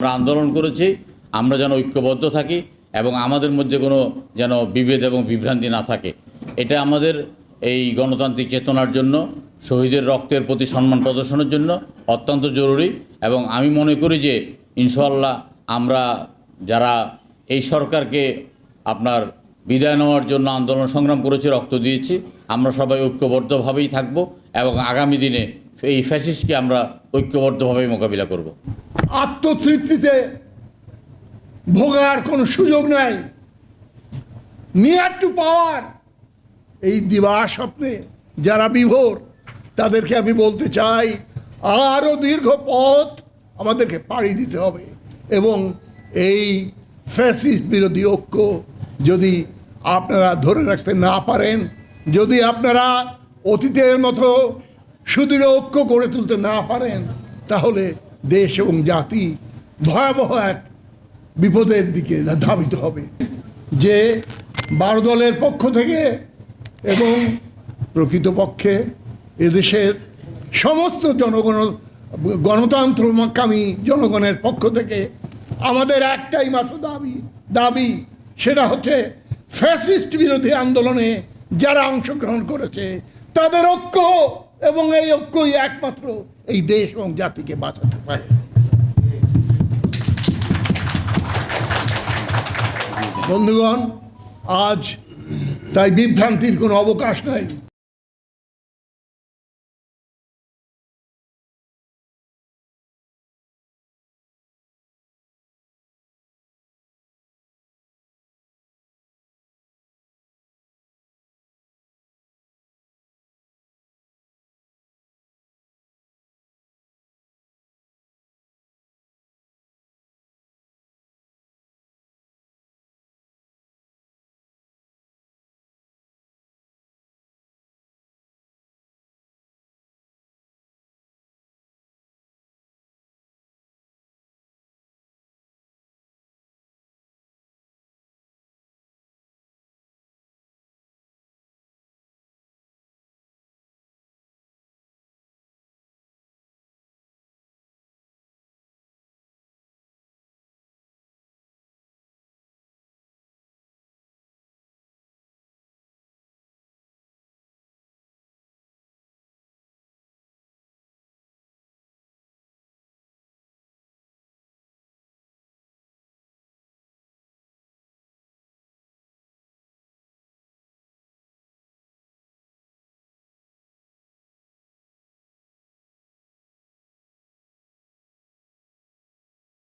আমরা আন্দোলন করেছি, আমরা যেন ঐক্যবদ্ধ থাকি এবং আমাদের মধ্যে কোনো যেন বিভেদ এবং বিভ্রান্তি না থাকে। এটা আমাদের এই গণতান্ত্রিক চেতনার জন্য, শহীদের রক্তের প্রতি সম্মান প্রদর্শনের জন্য অত্যন্ত জরুরি এবং আমি মনে করি যে ইনশাল্লাহ আমরা যারা এই সরকারকে আপনার বিদায় নেওয়ার জন্য আন্দোলন সংগ্রাম করেছি, রক্ত দিয়েছি, আমরা সবাই ঐক্যবদ্ধভাবেই থাকব এবং আগামী দিনে এই ফ্যাসিস্টকে আমরা ঐক্যবদ্ধভাবেই মোকাবিলা করব। আত্মতৃপ্তিতে ভোগার কোনো সুযোগ নাই। Near to power. এই দিবা স্বপ্নে যারা বিভোর, তাদেরকে আমি বলতে চাই আরও দীর্ঘ পথ আমাদেরকে পাড়ি দিতে হবে এবং এই ফ্যাসিস্ট বিরোধী ঐক্য যদি আপনারা ধরে রাখতে না পারেন, যদি আপনারা অতীতের মতো সুদৃঢ় ঐক্য গড়ে তুলতে না পারেন, তাহলে দেশ এবং জাতি ভয়াবহ এক বিপদের দিকে ধাবিত হবে। যে বারো দলের পক্ষ থেকে এবং প্রকৃতপক্ষে এদেশের সমস্ত জনগণ, গণতন্ত্রকামী জনগণের পক্ষ থেকে আমাদের একটাই মাত্র দাবি দাবি সেটা হচ্ছে ফ্যাসিস্ট বিরোধী আন্দোলনে যারা অংশগ্রহণ করেছে, তাদের ঐক্য এবং এই ঐক্যই একমাত্র এই দেশ এবং জাতিকে বাঁচাতে পারে। বন্ধুগণ, আজ তাই বিভ্রান্তির কোনো অবকাশ নাই।